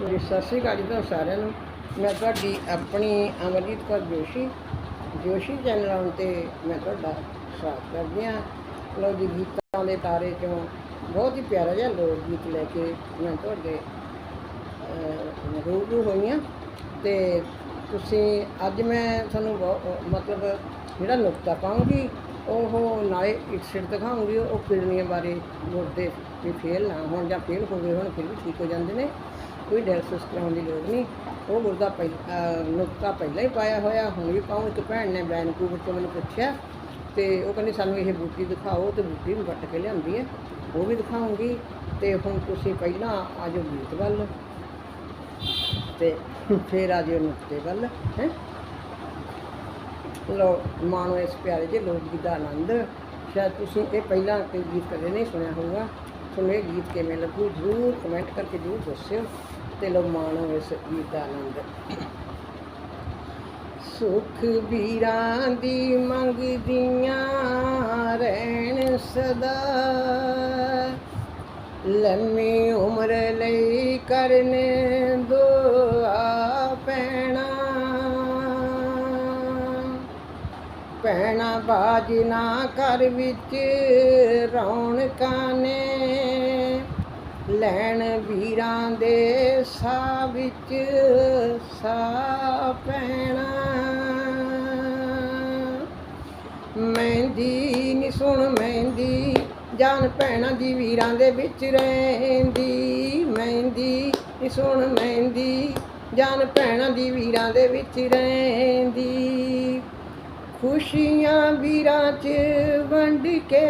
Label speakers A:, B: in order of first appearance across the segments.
A: ਜੀ, ਸਤਿ ਸ਼੍ਰੀ ਅਕਾਲ ਜੀ ਤੁਹਾਨੂੰ ਸਾਰਿਆਂ ਨੂੰ। ਮੈਂ ਤੁਹਾਡੀ ਆਪਣੀ ਅਮਰਜੀਤ ਕੌਰ ਜੋਸ਼ੀ ਜੋਸ਼ੀ ਚੈਨਲ ਤੇ ਮੈਂ ਤੁਹਾਡਾ ਸਵਾਗਤ ਕਰਦੀ ਹਾਂ। ਲਓ ਜੀ, ਗੀਤਾਂ ਦੇ ਤਾਰੇ ਚੋਂ ਬਹੁਤ ਹੀ ਪਿਆਰਾ ਜਿਹਾ ਲੋਕ ਗੀਤ ਲੈ ਕੇ ਮੈਂ ਤੁਹਾਡੇ ਰੂਬਰੂ ਹੋਈ ਹਾਂ। ਤੇ ਤੁਸੀਂ, ਅੱਜ ਮੈਂ ਤੁਹਾਨੂੰ ਬਹੁ- ਮਤਲਬ ਜਿਹੜਾ ਨੁਕਤਾ ਪਾਉਂਗੀ, ਉਹ ਨਾਲੇ ਇੱਕ ਸਿਰ ਦਿਖਾਉਂਗੀ, ਉਹ ਕਿਡਨੀਆਂ ਬਾਰੇ ਮੁੱਦੇ ਵੀ ਫੇਲ ਨਾ ਹੋਣ ਜਾਂ ਫੇਲ ਹੋ ਗਏ ਹੋਣ, ਫਿਰ ਵੀ ਠੀਕ ਹੋ ਜਾਂਦੇ ਨੇ। ਕੋਈ ਡਾਇਲਿਸਿਸ ਕਰਾਉਣ ਦੀ ਲੋੜ ਨਹੀਂ। ਉਹ ਮੁਰਦਾ ਪਹਿਲਾਂ ਨੁਕਤਾ ਪਹਿਲਾਂ ਹੀ ਪਾਇਆ ਹੋਇਆ, ਹੁਣ ਵੀ ਪਾਉਂ। ਇੱਕ ਭੈਣ ਨੇ ਵੈਨਕੂਵਰ ਤੋਂ ਮੈਨੂੰ ਪੁੱਛਿਆ ਤੇ ਉਹ ਕਹਿੰਦੀ, ਸਾਨੂੰ ਇਹ ਬੂਟੀ ਦਿਖਾਓ ਤੇ ਬੂਟੀ ਨੂੰ ਵੱਟ ਕੇ ਲਿਆਂਦੀ ਹੈ। ਉਹ ਵੀ ਦਿਖਾਉਂਗੀ ਤੇ ਹੁਣ ਤੁਸੀਂ ਪਹਿਲਾਂ ਆ ਆਜੋ ਗੀਤ ਵੱਲ ਤੇ ਫਿਰ ਆ ਜਿਓ ਨੁਕਤੇ ਵੱਲ, ਹੈ? ਲੋ ਮਾਣੋ, ਇਸ ਪਿਆਰੇ ਜਿਹੇ ਲੋਕ ਗੀਤ ਦਾ ਆਨੰਦ। ਸ਼ਾਇਦ ਤੁਸੀਂ ਇਹ ਪਹਿਲਾਂ ਕੋਈ ਗੀਤ ਕਦੇ ਨਹੀਂ ਸੁਣਿਆ ਹੋਊਗਾ। ਤੁਹਾਨੂੰ ਇਹ ਗੀਤ ਕਿਵੇਂ ਲੱਗੂ? ਜ਼ਰੂਰ ਕਮੈਂਟ ਕਰਕੇ ਜ਼ਰੂਰ ਦੱਸਿਓ। ਤੇ ਲੋ ਮਾਣੋ ਦਾ ਆਨੰਦ। ਸੁਖ ਵੀਰਾਂ ਦੀ ਮੰਗਦੀਆਂ ਰਹਿਣ ਸਦਾ। ਲੰਮੀ ਉਮਰ ਲਈ ਕਰਨੇ ਦੁਆ ਪੈਣਾ ਪੈਣਾ ਬਾਜ ਨਾ ਘਰ ਵਿੱਚ ਰੌਣਕਾਂ ਨੇ। ਲੈਣ ਵੀਰਾਂ ਦੇ ਸਾਹ ਵਿੱਚ ਸਾਹ ਪੈਣਾ। ਮਹਿੰਦੀ ਨੀ ਸੁਣ ਮਹਿੰਦੀ, ਜਾਨ ਭੈਣਾਂ ਦੀ ਵੀਰਾਂ ਦੇ ਵਿੱਚ ਰਹਿੰਦੀ। ਮਹਿੰਦੀ ਨੀ ਸੁਣ ਮਹਿੰਦੀ, ਜਾਨ ਭੈਣਾਂ ਦੀ ਵੀਰਾਂ ਦੇ ਵਿੱਚ ਰਹਿੰਦੀ। ਖੁਸ਼ੀਆਂ ਵੀਰਾਂ 'ਚ ਵੰਡ ਕੇ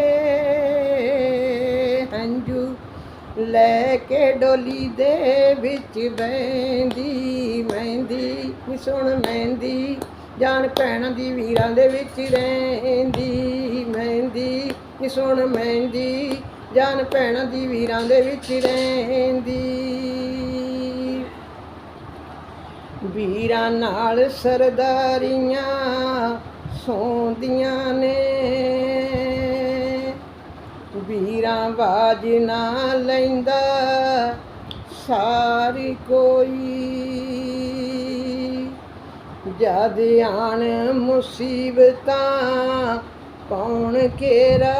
A: ਲੈ ਕੇ ਡੋਲੀ ਦੇ ਵਿੱਚ ਬੈਂਦੀ ਮਹਿੰਦੀ, ਨੀ ਸੁਣ ਮਹਿੰਦੀ। ਜਾਨ ਭੈਣਾਂ ਦੀ ਵੀਰਾਂ ਦੇ ਵਿੱਚ ਰਹਿੰਦੀ, ਮਹਿੰਦੀ, ਨੀ ਸੁਣ ਮਹਿੰਦੀ। ਜਾਨ ਭੈਣਾਂ ਦੀ ਵੀਰਾਂ ਦੇ ਵਿੱਚ ਰਹਿੰਦੀ। ਵੀਰਾਂ ਨਾਲ ਸਰਦਾਰੀਆਂ ਸੌਂਦੀਆਂ ਨੇ ਵੀਰਾਂ ਬਾਜ ਨਾ ਲੈਂਦਾ, ਸਾਰੀ ਕੋਈ। ਜਦ ਆਣ ਮੁਸੀਬਤਾਂ ਕੌਣ ਘੇਰਾ?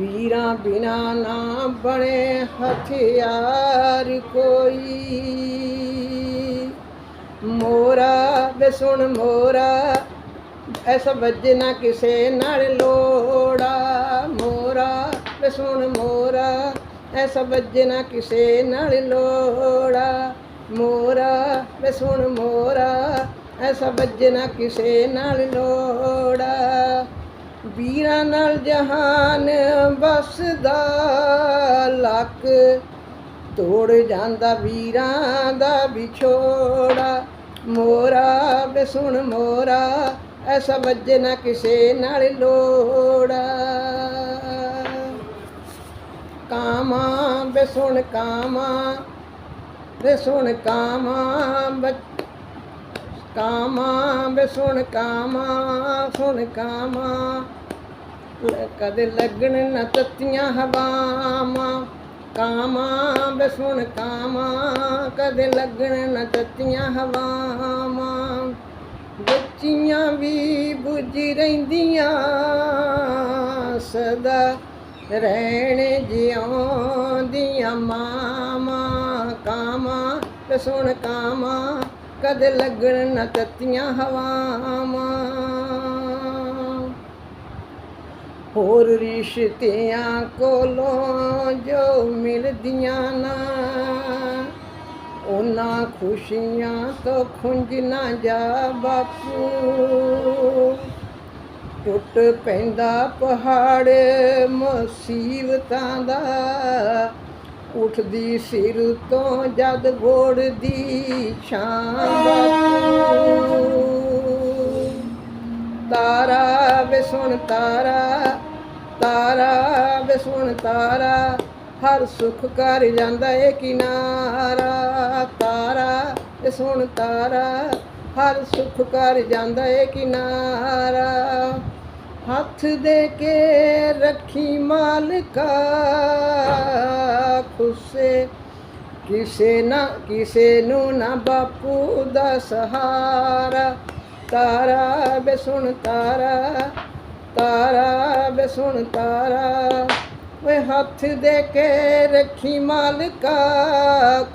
A: ਵੀਰਾਂ ਬਿਨਾ ਨਾ ਬਣੇ ਹਥਿਆਰ ਕੋਈ। ਮੋਰਾ ਵੇ ਸੁਣ ਮੋਰਾ ਐਸਾ ਵੱਜੇ ਨਾ ਕਿਸੇ ਨਾਲ ਲੋੜਾ, ਮੋਰਾ, ਵੇ ਸੁਣ ਮੋਰਾ। ਐਸਾ ਵੱਜੇ ਨਾ ਕਿਸੇ ਨਾਲ ਲੋੜਾ, ਮੋਰਾ, ਵੇ ਸੁਣ ਮੋਰਾ। ਐਸਾ ਵੱਜੇ ਨਾ ਕਿਸੇ ਨਾਲ ਲੋੜਾ। ਵੀਰਾਂ ਨਾਲ ਜਹਾਨ ਬਸਦਾ ਲੱਕ ਤੋੜ ਜਾਂਦਾ ਵੀਰਾਂ ਦਾ ਵਿਛੋੜਾ। ਮੋਰਾ, ਵੇ ਸੁਣ ਮੋਰਾ ਐਸਾ ਵੱਜੇ ਨਾ ਕਿਸੇ ਨਾਲ ਲੋੜਾ। ਕਾਮਾ ਵੇ ਸੁਣ ਕਾਮਾ, ਵੇ ਸੁਣ ਕਾਮਾ ਬੱਚ- ਕਾਮਾ ਵੇ ਸੁਣ ਕਾਮਾ ਸੁਣ ਕਾਮਾ। ਕਦੇ ਲੱਗਣ ਨਾ ਤੱਤੀਆਂ ਹਵਾਵਾਂ। ਕਾਮਾ ਵੇ ਸੁਣ ਕਾਮਾ, ਕਦੇ ਲੱਗਣ ਨਾ ਤੱਤੀਆਂ ਹਵਾਵਾਂ। ਬੱਚੀਆਂ ਵੀ ਬੁੱਝ ਰਹਿੰਦੀਆਂ, ਸਦਾ ਰਹਿਣ ਜਿਉਂਦੀਆਂ ਮਾਮਾ ਕਾਮਾ ਤੇ ਸੁਣ ਕਾਮਾ ਕਦ ਲੱਗਣ ਨਾ ਤੱਤੀਆਂ ਹਵਾਵਾਂ। ਹੋਰ ਰਿਸ਼ਤਿਆਂ ਕੋਲੋਂ ਜੋ ਮਿਲਦੀਆਂ ਨਾ ਉਹਨਾਂ ਖੁਸ਼ੀਆਂ ਤੋਂ ਖੁੰਝ ਨਾ ਜਾ ਬਾਪੂ। ਟੁੱਟ ਪੈਂਦਾ ਪਹਾੜ, ਮੁਸੀਬਤਾਂ ਦਾ। ਉੱਠਦੀ ਸਿਰ ਤੋਂ ਜਦ ਬੋੜਦੀ ਛਾਂ ਬਾਪੂ। ਤਾਰਾ ਵੇ ਸੁਣ ਤਾਰਾ ਤਾਰਾ ਵੇ ਸੁਣ ਤਾਰਾ। ਹਰ ਸੁਖ ਕਰ ਜਾਂਦਾ ਏ ਕਿਨਾਰਾ, ਤਾਰਾ ਵੇ ਸੁਣ ਤਾਰਾ, ਹਰ ਸੁਖ ਕਰ ਜਾਂਦਾ ਏ ਕਿਨਾਰਾ। ਹੱਥ ਦੇ ਕੇ ਰੱਖੀ ਮਾਲਕਾ ਖੁਸ਼ੇ, ਕਿਸੇ ਨਾ, ਕਿਸੇ ਨੂੰ ਨਾ ਬਾਪੂ ਦਾ ਸਹਾਰਾ। ਤਾਰਾ, ਬੇ ਸੁਣ ਤਾਰਾ ਤਾਰਾ, ਬੇ ਸੁਣ ਤਾਰਾ। ਵੇ ਹੱਥ ਦੇ ਕੇ ਰੱਖੀ ਮਾਲਕਾ,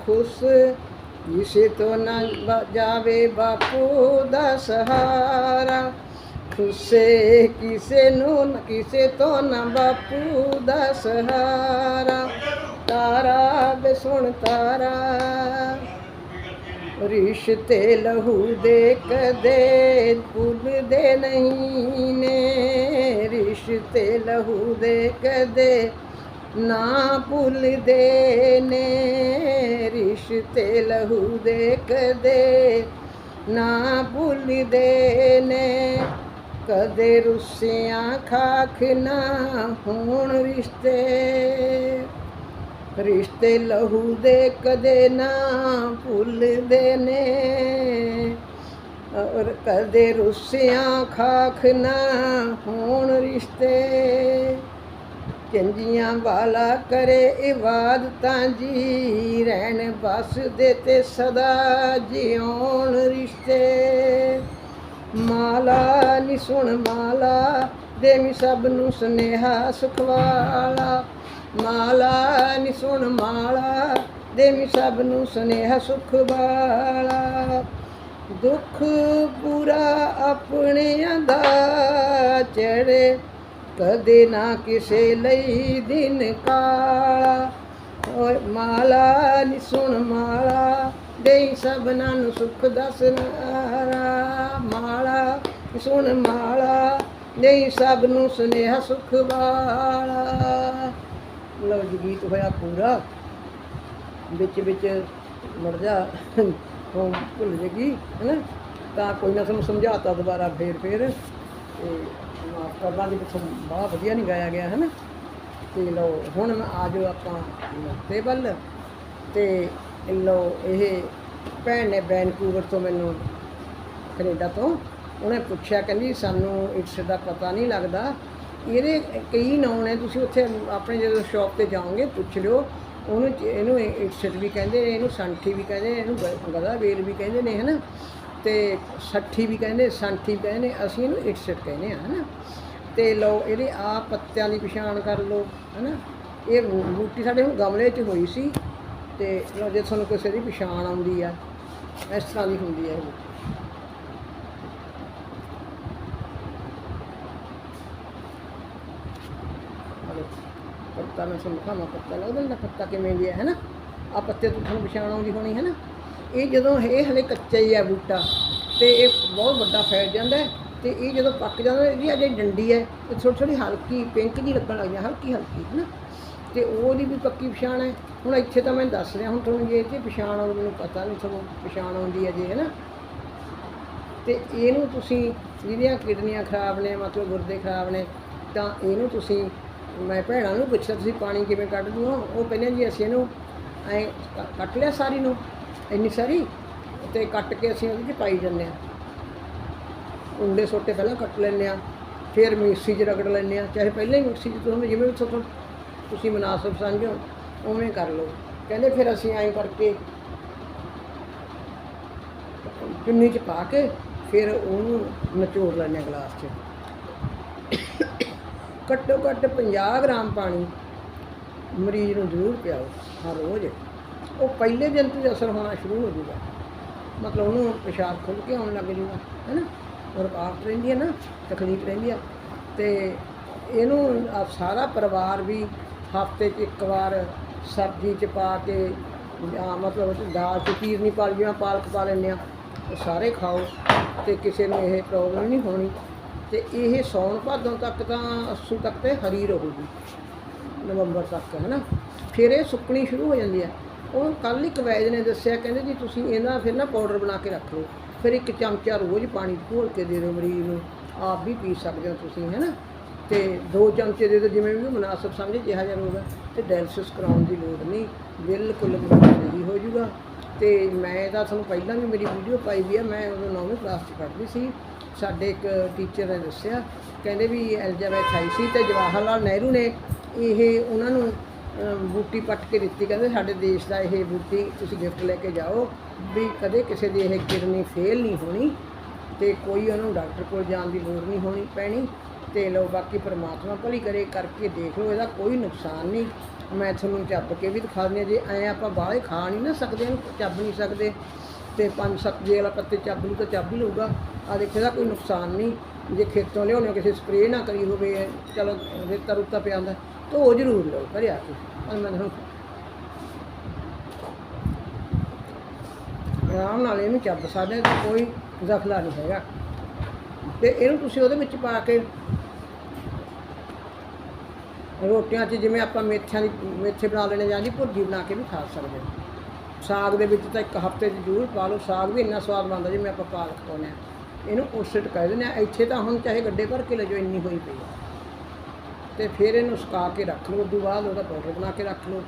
A: ਖੁਸ਼ ਕਿਸੇ ਤੋਂ ਨਾ ਜਾਵੇ ਬਾਪੂ ਦਾ ਸਹਾਰਾ। ਖੁਸੇ ਕਿਸੇ ਨੂੰ ਨ- ਕਿਸੇ ਤੋਂ ਨਾ ਬਾਪੂ ਦਾ ਸਹਾਰਾ। ਤਾਰਾ ਬੇ ਸੁਣ ਤਾਰਾ ਰਿਸ਼ਤੇ ਲਹੂ ਦੇ ਕਦੇ ਭੁੱਲਦੇ ਨਹੀਂ ਨੇ। ਰਿਸ਼ਤੇ ਲਹੂ ਦੇ ਕਦੇ ਨਾ ਭੁੱਲਦੇ ਨੇ। ਰਿਸ਼ਤੇ ਲਹੂ ਦੇ ਕਦੇ ਨਾ ਭੁੱਲਦੇ ਨੇ। ਕਦੇ ਰੁੱਸਿਆਂ ਖਾਖ ਨਾ ਹੋਣ ਰਿਸ਼ਤੇ। ਰਿਸ਼ਤੇ ਲਹੂ ਦੇ ਕਦੇ ਨਾ ਭੁੱਲਦੇ ਨੇ। ਔਰ ਕਦੇ ਰੁੱਸਿਆਂ ਖਾਖ ਨਾ ਹੋਣ ਰਿਸ਼ਤੇ। ਚੰਗੀਆਂ ਵਾਲਾ ਕਰੇ ਇਬਾਦਤਾਂ ਜੀ, ਰਹਿਣ ਬਸ ਦੇ ਤੇ ਸਦਾ ਜਿਉਣ ਰਿਸ਼ਤੇ। ਮਾਲਾ ਨੀ ਸੁਣ ਮਾਲਾ, ਦੇਵੀ ਸਭ ਨੂੰ ਸੁਨੇਹਾ ਸੁਖਵਾਲਾ। ਮਾਲਾ ਨੀ ਸੁਣ ਮਾਲਾ, ਦੇਵੀ ਸਭ ਨੂੰ ਸੁਨੇਹਾ ਸੁਖ ਵਾਲਾ। ਦੁੱਖ ਪੂਰਾ ਆਪਣਿਆਂ ਦਾ ਚੜੇ, ਕਦੇ ਨਾ ਕਿਸੇ ਲਈ ਦਿਨ ਕਾਲਾ। ਓਏ ਮਾਲਾ ਨੀ ਸੁਣ ਮਾਲਾ, ਦੇਈ ਸਭਨਾਂ ਨੂੰ ਸੁਖ ਦਸਨਾਰਾ ਮਾਲਾ ਨੀ ਸੁਣ ਮਾਲਾ, ਦੇਈ ਸਭ ਨੂੰ ਸੁਨੇਹਾ ਸੁਖ ਵਾਲਾ। ਲਓ ਜੀ ਗੀਤ ਹੋਇਆ ਪੂਰਾ। ਵਿੱਚ ਵਿੱਚ ਮਰ ਜਾ ਉਹ ਭੁੱਲ ਜੇਗੀ, ਹੈਨਾ? ਤਾਂ ਕੋਈ ਨਾ ਤੁਹਾਨੂੰ ਸਮਝਾਤਾ ਦੁਬਾਰਾ ਫੇਰ ਫੇਰ। ਤੇ ਮਾਫ ਕਰਨਾ ਜੀ ਪਿੱਛੋਂ ਬਹੁਤ ਵਧੀਆ ਨਹੀਂ ਗਾਇਆ ਗਿਆ, ਹੈਨਾ? ਤੇ ਲਓ, ਹੁਣ ਮੈਂ ਆ ਜਾਓ ਆਪਾਂ ਨਕਤੇ ਵੱਲ। ਤੇ ਲਓ, ਇਹ ਭੈਣ ਨੇ ਵੈਨਕੂਵਰ ਤੋਂ ਮੈਨੂੰ ਕੈਨੇਡਾ ਤੋਂ, ਉਹਨੇ ਪੁੱਛਿਆ, ਕਹਿੰਦੀ ਸਾਨੂੰ ਇਟਸ ਦਾ ਪਤਾ ਨਹੀਂ ਲੱਗਦਾ। ਇਹਦੇ ਕਈ ਨਾਂ ਨੇ, ਤੁਸੀਂ ਉੱਥੇ ਆਪਣੇ ਜਦੋਂ ਸ਼ਾਪ ਤੇ ਜਾਓਗੇ, ਪੁੱਛ ਲਿਓ। ਉਹਨੂੰ ਚ- ਇਹਨੂੰ ਇਟਸ ਵੀ ਕਹਿੰਦੇ ਨੇ, ਇਹਨੂੰ ਸੰਠੀ ਵੀ ਕਹਿੰਦੇ ਨੇ, ਇਹਨੂੰ ਗ- ਗਦਾ ਵੇਲ ਵੀ ਕਹਿੰਦੇ ਨੇ, ਹਨਾ? ਤੇ ਸੱਠੀ ਵੀ ਕਹਿੰਦੇ, ਸੰਠੀ ਵੀ ਕਹਿੰਦੇ ਅਸੀਂ ਇਹਨੂੰ ਇਟਸ ਕਹਿੰਦੇ ਆ ਹਨਾ? ਤੇ ਲਓ, ਇਹਦੇ ਆ ਪੱਤਿਆਂ ਦੀ ਪਛਾਣ ਕਰ ਲਓ, ਹਨਾ? ਇਹ ਬੂਟੀ ਸਾਡੇ ਹੁਣ ਗਮਲੇ 'ਚ ਹੋਈ ਸੀ, ਤੇ ਜੇ ਤੁਹਾਨੂੰ ਕਿਸੇ ਦੀ ਪਛਾਣ ਆਉਂਦੀ ਆ, ਇਸ ਤਰ੍ਹਾਂ ਦੀ ਹੁੰਦੀ ਹੈ ਇਹ ਬੂਟੀ ਹਲੋ ਪੱਤਾ ਮੈਂ ਤੁਹਾਨੂੰ ਖਾਣਾ ਪੱਤਾ ਲੱਗਦਾ ਨਾ ਪੱਤਾ ਕਿਵੇਂ ਦੀ ਹੈ ਨਾ? ਆ ਪੱਤੇ ਤੋਂ ਤੁਹਾਨੂੰ ਪਛਾਣ ਆਉਂਦੀ ਹੋਣੀ, ਹੈ ਨਾ? ਇਹ ਜਦੋਂ, ਇਹ ਹਲੇ ਕੱਚਾ ਹੀ ਹੈ ਬੂਟਾ ਤੇ ਇਹ ਬਹੁਤ ਵੱਡਾ ਫੈਲ ਜਾਂਦਾ ਹੈ ਤੇ ਇਹ ਜਦੋਂ ਪੱਕ ਜਾਂਦਾ, ਇਹਦੀ ਅਜੇ ਡੰਡੀ ਹੈ ਤੇ ਥੋੜੀ ਥੋੜੀ ਹਲਕੀ, ਪਿੰਕ ਜੀ ਲੱਗਣ ਲੱਗ ਜਾਂਦੀ, ਹਲਕੀ ਹਲਕੀ, ਹੈ ਨਾ? ਤੇ ਉਹਦੀ ਵੀ ਪੱਕੀ ਪਛਾਣ ਹੈ। ਹੁਣ ਇੱਥੇ ਤਾਂ ਮੈਂ ਦੱਸ ਰਿਹਾ, ਹੁਣ ਤੁਹਾਨੂੰ ਜੇ ਇਹ ਪਛਾਣ ਆਉਂਦੀ, ਮੈਨੂੰ ਪਤਾ ਨਹੀਂ ਤੁਹਾਨੂੰ ਪਛਾਣ ਆਉਂਦੀ ਹੈ ਜੇ, ਹੈ ਨਾ? ਤੇ ਇਹਨੂੰ ਤੁਸੀਂ, ਜਿਹਦੀਆਂ ਕਿਡਨੀਆਂ ਖਰਾਬ ਨੇ, ਮਤਲਬ ਗੁਰਦੇ ਖਰਾਬ ਨੇ, ਤਾਂ ਇਹਨੂੰ ਤੁਸੀਂ ਮੈਂ ਭੈਣਾਂ ਨੂੰ ਪੁੱਛਿਆ, ਤੁਸੀਂ ਪਾਣੀ ਕਿਵੇਂ ਕੱਢਦੇ ਹੋ? ਉਹ ਕਹਿੰਦੇ, ਜੀ, ਅਸੀਂ ਇਹਨੂੰ ਐ ਕੱਟ ਲਿਆ ਸਾਰੀ ਨੂੰ, ਇੰਨੀ ਸਾਰੀ, ਤੇ ਕੱਟ ਕੇ ਅਸੀਂ ਉਹਦੇ 'ਚ ਪਾਈ ਜਾਂਦੇ ਆ ਉਂਡੇ ਸੋਟੇ ਪਹਿਲਾਂ ਕੱਟ ਲੈਂਦੇ ਆ ਫਿਰ ਮਿਕਸੀ 'ਚ ਰਗੜ ਲੈਂਦੇ ਆ ਚਾਹੇ ਪਹਿਲਾਂ ਹੀ ਮਿਕਸੀ 'ਚ ਤੁਹਾਨੂੰ ਜਿਵੇਂ ਵੀ ਤੁਹਾਨੂੰ ਤੁਸੀਂ ਮਨਾਸਬ ਸਮਝੋ ਉਵੇਂ ਕਰ ਲਓ। ਕਹਿੰਦੇ, ਫਿਰ ਅਸੀਂ ਐਂ ਕਰਕੇ ਚੁੰਨੀ 'ਚ ਪਾ ਕੇ ਫਿਰ ਉਹਨੂੰ ਨਿਚੋੜ ਲੈਂਦੇ ਹਾਂ ਗਲਾਸ 'ਚ। ਘੱਟੋ ਘੱਟ 50 ਗ੍ਰਾਮ ਪਾਣੀ ਮਰੀਜ਼ ਨੂੰ ਜ਼ਰੂਰ ਪਿਆਓ ਹਰ ਰੋਜ਼। ਉਹ ਪਹਿਲੇ ਦਿਨ ਤੋਂ ਅਸਰ ਹੋਣਾ ਸ਼ੁਰੂ ਹੋ ਜੂਗਾ ਮਤਲਬ ਉਹਨੂੰ ਪਿਸ਼ਾਬ ਖੁੱਲ ਕੇ ਆਉਣ ਲੱਗ ਜਾਊਗਾ ਹੈਨਾ ਰੁਕਾਵਟ ਰਹਿੰਦੀ ਹੈ ਨਾ, ਤਕਲੀਫ ਰਹਿੰਦੀ ਹੈ। ਤੇ ਇਹਨੂੰ ਸਾਰਾ ਪਰਿਵਾਰ ਵੀ ਹਫ਼ਤੇ 'ਚ ਇੱਕ ਵਾਰ ਸਬਜ਼ੀ 'ਚ ਪਾ ਕੇ, ਜਾਂ ਮਤਲਬ ਦਾਲ 'ਚ ਪੀਰ ਨਹੀਂ ਪਾ ਜਿਵੇਂ ਪਾਲਕ ਪਾ ਲੈਂਦੇ ਆ ਸਾਰੇ ਖਾਓ ਤੇ ਕਿਸੇ ਨੂੰ ਇਹ ਪ੍ਰੋਬਲਮ ਨਹੀਂ ਹੋਣੀ। ਤੇ ਇਹ ਸੌਣ ਭਾਦੋਂ ਤੱਕ ਤਾਂ ਅੱਸੂ ਤੱਕ ਤੇ ਹਰੀ ਰਹੂਗੀ, ਨਵੰਬਰ ਤੱਕ ਹੈ ਨਾ ਫਿਰ ਇਹ ਸੁੱਕਣੀ ਸ਼ੁਰੂ ਹੋ ਜਾਂਦੀ ਹੈ। ਉਹ ਕੱਲ ਇੱਕ ਵੈਦ ਨੇ ਦੱਸਿਆ, ਕਹਿੰਦੇ ਜੀ ਤੁਸੀਂ ਇਹਦਾ ਫਿਰ ਨਾ ਪਾਊਡਰ ਬਣਾ ਕੇ ਰੱਖ ਲਓ। ਫਿਰ ਇੱਕ ਚਮਚਾ ਰੋਜ਼ ਪਾਣੀ ਘੋਲ ਕੇ ਦੇ ਦਿਓ ਮਰੀਜ਼ ਨੂੰ, ਆਪ ਵੀ ਪੀ ਸਕਦੇ ਹੋ ਤੁਸੀਂ ਹੈ ਨਾ ਤੇ ਦੋ ਚਮਚੇ ਦੇ ਦਿਓ, ਜਿਵੇਂ ਵੀ ਮੁਨਾਸਬ ਸਮਝੇ, ਜਿਹਾ ਜਿਹਾ ਰੋਗ ਹੈ। ਤੇ ਡਾਇਲਿਸਿਸ ਕਰਾਉਣ ਦੀ ਲੋੜ ਨਹੀਂ, ਬਿਲਕੁਲ ਮਰੀਜ਼ ਸਹੀ ਹੋ ਜਾਊਗਾ ਤੇ ਮੈਂ ਤਾਂ ਤੁਹਾਨੂੰ ਪਹਿਲਾਂ ਵੀ ਮੇਰੀ ਵੀਡੀਓ ਪਾਈ ਵੀ ਆ, ਮੈਂ ਉਦੋਂ ਨੌਵੀਂ ਕਲਾਸ 'ਚ ਪੜ੍ਹਦੀ ਸੀ। ਸਾਡੇ ਇੱਕ ਟੀਚਰ ਨੇ ਦੱਸਿਆ, ਕਹਿੰਦੇ ਵੀ ਐਲਜ਼ਾਬੈਥ ਆਈ ਸੀ ਤੇ ਜਵਾਹਰ ਲਾਲ ਨਹਿਰੂ ਨੇ ਇਹ ਉਹਨਾਂ ਨੂੰ ਬੂਟੀ ਪੱਟ ਕੇ ਦਿੱਤੀ। ਕਹਿੰਦੇ ਸਾਡੇ ਦੇਸ਼ ਦਾ ਇਹ ਬੂਟੀ ਤੁਸੀਂ ਗਿਫਟ ਲੈ ਕੇ ਜਾਓ ਵੀ ਕਦੇ ਕਿਸੇ ਦੀ ਇਹ ਕਿਡਨੀ ਫੇਲ ਨਹੀਂ ਹੋਣੀ ਤੇ ਕੋਈ ਉਹਨੂੰ ਡਾਕਟਰ ਕੋਲ ਜਾਣ ਦੀ ਲੋੜ ਨਹੀਂ ਹੋਣੀ ਪੈਣੀ। ਤੇ ਲੋ ਬਾਕੀ ਪਰਮਾਤਮਾ ਭਲੀ ਕਰੇ ਕਰਕੇ ਦੇਖ ਲਓ, ਇਹਦਾ ਕੋਈ ਨੁਕਸਾਨ ਨਹੀਂ। ਮੈਂ ਤੁਹਾਨੂੰ ਚੱਬ ਕੇ ਵੀ ਦਿਖਾ ਦਿੰਦੀ ਹਾਂ, ਜੇ ਐ ਆਪਾਂ ਬਾਹਲੇ ਖਾ ਨਹੀਂ ਨਾ ਸਕਦੇ, ਇਹਨੂੰ ਚੱਬ ਨਹੀਂ ਸਕਦੇ, ਤੇ ਪੰਜ ਸੱਤ ਜੇ ਵਾਲਾ ਪੱਤੇ ਚੱਬ ਲੂ ਤਾਂ ਚੱਬ ਹੀ ਲਊਗਾ। ਆ ਦੇਖੋ, ਇਹਦਾ ਕੋਈ ਨੁਕਸਾਨ ਨਹੀਂ। ਜੇ ਖੇਤੋਂ ਲਿਆਉਣੇ, ਕਿਸੇ ਸਪਰੇਅ ਨਾ ਕਰੀ ਹੋਵੇ, ਚਲੋ ਰੇਤਾ ਰੁੱਤਾ ਪਿਆ ਹੁੰਦਾ, ਤਾਂ ਉਹ ਜ਼ਰੂਰ ਲਓ ਘਰੇ ਆ ਕੇ। ਅੱਜ ਮੈਂ ਤੁਹਾਨੂੰ ਆਰਾਮ ਨਾਲ ਇਹਨੂੰ ਚੱਬ ਸਕਦੇ ਕੋਈ ਜ਼ਖਲਾ ਨਹੀਂ ਹੈਗਾ। ਤੇ ਇਹਨੂੰ ਤੁਸੀਂ ਉਹਦੇ ਵਿੱਚ ਪਾ ਕੇ ਰੋਟੀਆਂ 'ਚ ਜਿਵੇਂ ਆਪਾਂ ਮੇਥਿਆਂ ਦੀ ਮੇਥੇ ਬਣਾ ਲੈਣੇ ਜਾਂਦੀ ਭੁਰਜੀ ਬਣਾ ਕੇ ਵੀ ਖਾ ਸਕਦੇ ਹਾਂ। ਸਾਗ ਦੇ ਵਿੱਚ ਤਾਂ ਇੱਕ ਹਫ਼ਤੇ 'ਚ ਜ਼ਰੂਰ ਪਾ ਲਓ ਸਾਗ ਵੀ ਇੰਨਾ ਸਵਾਦ ਬਣਦਾ ਜਿਵੇਂ ਆਪਾਂ ਪਾਲਕ ਪਾਉਂਦੇ ਹਾਂ। ਇਹਨੂੰ ਉਸਟ ਕਹਿ ਦਿੰਦੇ ਆ ਇੱਥੇ ਤਾਂ ਹੁਣ ਚਾਹੇ ਗੱਡੇ ਭਰ ਕੇ ਲੈ ਜਾਓ ਇੰਨੀ ਹੋਈ ਪਈ ਆ। ਤੇ ਫਿਰ ਇਹਨੂੰ ਸੁਕਾ ਕੇ ਰੱਖ ਲਓ ਉਦੋਂ ਬਾਅਦ ਉਹਦਾ ਪਾਊਡਰ ਬਣਾ ਕੇ ਰੱਖ ਲਓ।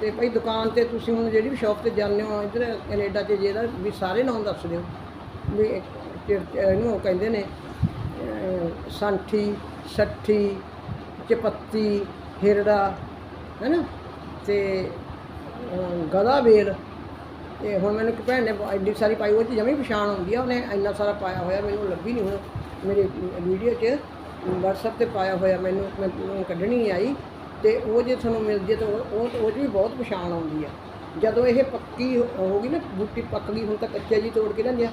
A: ਤੇ ਭਾਈ ਦੁਕਾਨ ਤੇ ਤੁਸੀਂ ਹੁਣ ਜਿਹੜੀ ਵੀ ਸ਼ਾਪ ਤੇ ਜਾਂਦੇ ਹੋ ਇੱਧਰ ਕੈਨੇਡਾ 'ਚ ਜਿਹਦਾ ਵੀ ਸਾਰੇ ਨਾਮ ਦੱਸ ਦਿਓ ਵੀ ਇਹ ਇਹਨੂੰ ਉਹ ਕਹਿੰਦੇ ਨੇ ਅਹ, ਸੰਠੀ ਸੱਠੀ ਚਪੱਤੀ ਹਿਰੜਾ ਹੈਨਾ? ਤੇ ਅਹ, ਗਦਾ ਵੇਲ। ਤੇ ਹੁਣ ਮੈਨੂੰ ਇੱਕ ਭੈਣ ਨੇ ਐਡੀ ਸਾਰੀ ਪਾਈ ਉਹ ਚ ਜਮੀ ਪਛਾਣ ਆਉਂਦੀ ਆ। ਉਹਨੇ ਇੰਨਾ ਸਾਰਾ ਪਾਇਆ ਹੋਇਆ ਮੈਨੂੰ ਲੱਭੀ ਨਹੀਂ ਹੁਣ ਮੇਰੇ ਵੀਡੀਓ 'ਚ। WhatsApp ਤੇ ਪਾਇਆ ਹੋਇਆ ਮੈਨੂੰ ਮੈਂ ਕੱਢਣੀ ਆਈ। ਤੇ ਉਹ ਜੇ ਤੁਹਾਨੂੰ ਮਿਲ ਜੇ ਤਾਂ ਉਹ ਉਹ 'ਚ ਵੀ ਬਹੁਤ ਪਛਾਣ ਆਉਂਦੀ ਆ। ਜਦੋਂ ਇਹ ਪੱਕੀ ਹੋ- ਗਈ ਨਾ ਬੂਟੀ ਪੱਕ ਗਈ ਹੁਣ ਤਾਂ ਕੱਚੇ ਜੀ ਤੋੜ ਕੇ ਲੈਂਦੇ ਆ।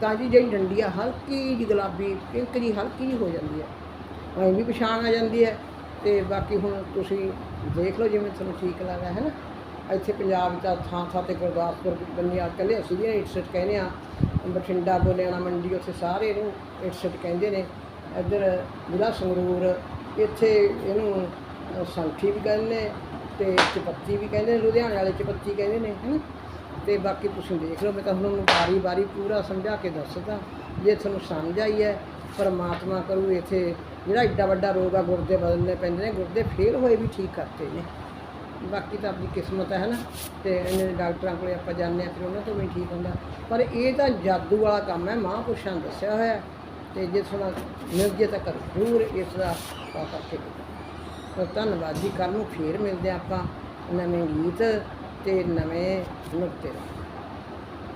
A: ਤਾਂ ਜੀ ਜਿਹੜੀ ਡੰਡੀ ਆ ਹਲਕੀ ਜਿਹੀ ਗੁਲਾਬੀ ਪਿੰਕ ਜੀ ਹਲਕੀ ਜਿਹੀ ਹੋ ਜਾਂਦੀ ਹੈ ਐਂ ਵੀ ਪਛਾਣ ਆ ਜਾਂਦੀ ਹੈ ਤੇ ਬਾਕੀ ਹੁਣ ਤੁਸੀਂ ਦੇਖ ਲਓ ਜਿਵੇਂ ਤੁਹਾਨੂੰ ਠੀਕ ਲੱਗਦਾ ਹੈ ਨਾ? ਇੱਥੇ ਪੰਜਾਬ ਦਾ ਥਾਂ ਥਾਂ ਤੇ ਗੁਰਦਾਸਪੁਰ ਬੰਨਿਆ ਕਹਿੰਦੇ ਅਸੀਂ ਵੀ ਇਟਸਟ ਕਹਿੰਦੇ ਆ ਬਠਿੰਡਾ ਬੋਲਿਆਣਾ ਮੰਡੀ ਉੱਥੇ ਸਾਰੇ ਇਹਨੂੰ ਇਟਸਟ ਕਹਿੰਦੇ ਨੇ। ਇੱਧਰ ਜ਼ਿਲ੍ਹਾ ਸੰਗਰੂਰ ਇੱਥੇ ਇਹਨੂੰ ਅ, ਸੰਠੀ ਵੀ ਕਹਿੰਦੇ ਨੇ ਤੇ ਚਪੱਤੀ ਵੀ ਕਹਿੰਦੇ ਨੇ ਲੁਧਿਆਣੇ ਵਾਲੇ ਚਪੱਤੀ ਕਹਿੰਦੇ ਨੇ ਹੈ ਤੇ ਬਾਕੀ ਤੁਸੀਂ ਦੇਖ ਲਓ ਮੈਂ ਤਾਂ ਤੁਹਾਨੂੰ ਵਾਰੀ ਵਾਰੀ ਪੂਰਾ ਸਮਝਾ ਕੇ ਦੱਸਦਾ। ਜੇ ਤੁਹਾਨੂੰ ਸਮਝ ਆਈ ਹੈ ਪਰਮਾਤਮਾ ਕਰੂ ਇੱਥੇ ਜਿਹੜਾ ਇੱਡਾ ਵੱਡਾ ਰੋਗ ਆ, ਗੁਰਦੇ ਬਦਲਨੇ ਪੈਂਦੇ ਨੇ, ਗੁਰਦੇ ਫੇਲ ਹੋਏ ਵੀ ਠੀਕ ਕਰਤੇ ਨੇ। ਬਾਕੀ ਤਾਂ ਆਪਣੀ ਕਿਸਮਤ ਹੈ ਨਾ ਤੇ ਇਹਨੇ ਡਾਕਟਰਾਂ ਕੋਲੇ ਆਪਾਂ ਜਾਂਦੇ ਆ ਫਿਰ ਉਹਨਾਂ ਤੋਂ ਵੀ ਠੀਕ ਹੁੰਦਾ। ਪਰ ਇਹ ਤਾਂ ਜਾਦੂ ਵਾਲਾ ਕੰਮ ਹੈ, ਮਹਾਂਪੁਰਸ਼ਾਂ ਦੱਸਿਆ ਹੋਇਆ। ਹੈ। ਤੇ ਜੇ ਥੋੜਾ ਮਿਲ ਜੇ ਤਾਂ ਜ਼ਰੂਰ ਇਸ ਦਾ ਪਾ ਕਰਕੇ ਧੰਨਵਾਦ ਜੀ, ਕੱਲ੍ਹ ਨੂੰ ਫੇਰ ਮਿਲਦੇ ਹਾਂ ਆਪਾਂ ਨਵੇਂ ਗੀਤ ਤੇ ਨਵੇਂ ਨੁਕਤੇ